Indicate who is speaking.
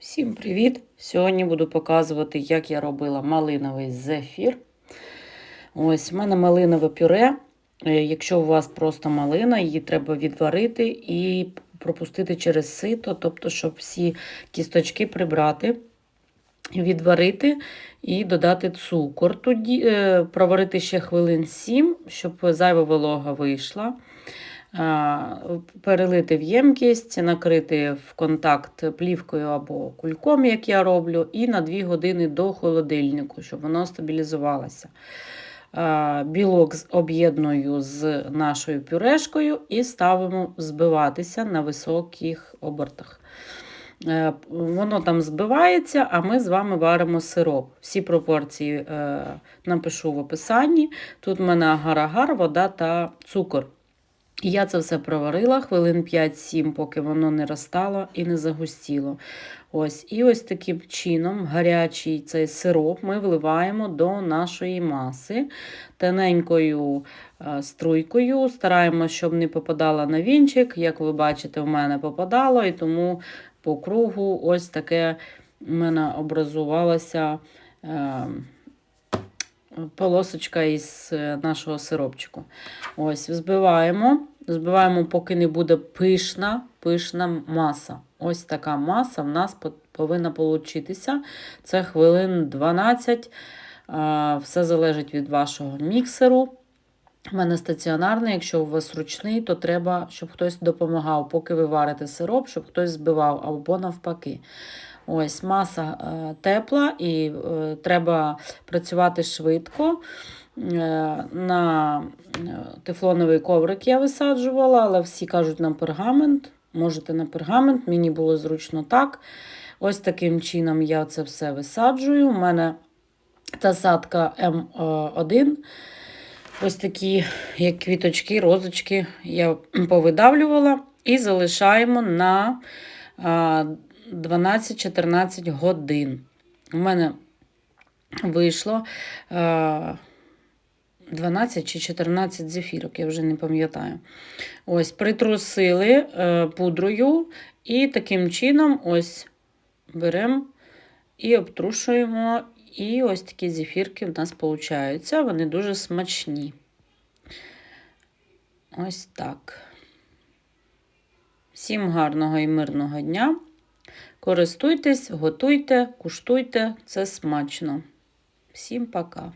Speaker 1: Всім привіт! Сьогодні буду показувати, як я робила малиновий зефір. Ось, в мене малинове пюре. Е, Якщо у вас просто малина, її треба відварити і пропустити через сито, тобто, щоб всі кісточки прибрати, відварити і додати цукор. Тоді е, проварити ще хвилин 7, щоб зайва волога вийшла. Перелити в ємкість, накрити в контакт плівкою або кульком, як я роблю, і на 2 години до холодильнику, щоб воно стабілізувалося. Білок об'єдную з нашою пюрешкою і ставимо збиватися на високих обертах. Е, Воно там збивається, а ми з вами варимо сироп. Всі пропорції е, напишу в описанні. Тут в мене агар-агар, вода та цукор. І я це все проварила хвилин 5-7, поки воно не розтало і не загустіло. Ось. І ось таким чином гарячий цей сироп ми вливаємо до нашої маси тоненькою е, струйкою. Стараємося, щоб не попадала на вінчик. Як ви бачите, в мене попадало, і тому по кругу ось таке в мене образувалося. Е, полосочка із е, нашого сиропчику. Ось, збиваємо. Збиваємо, поки не буде пишна, пишна маса. Ось така маса в нас повинна получитися. Це хвилин 12. Все залежить від вашого міксеру. У мене стаціонарний, якщо у вас ручний, то треба, щоб хтось допомагав, поки ви варите сироп, щоб хтось збивав або навпаки. Ось маса е, тепла і е, треба працювати швидко. Е, на е, тефлоновий коврик я висаджувала, але всі кажуть на пергамент. Можете на пергамент, мені було зручно так. Ось таким чином я це все висаджую. У мене та садка М1. Ось такі, як квіточки, розочки я повидавлювала і залишаємо на 12-14 годин. У мене вийшло 12 чи 14 зефірок, я вже не пам'ятаю. Ось, притрусили е, пудрою, і таким чином ось беремо і обтрушуємо. І ось такі зефірки в нас получаються. Вони дуже смачні. Ось так. Всім гарного і мирного дня. Користуйтесь, готуйте, куштуйте, це смачно. Всім пока!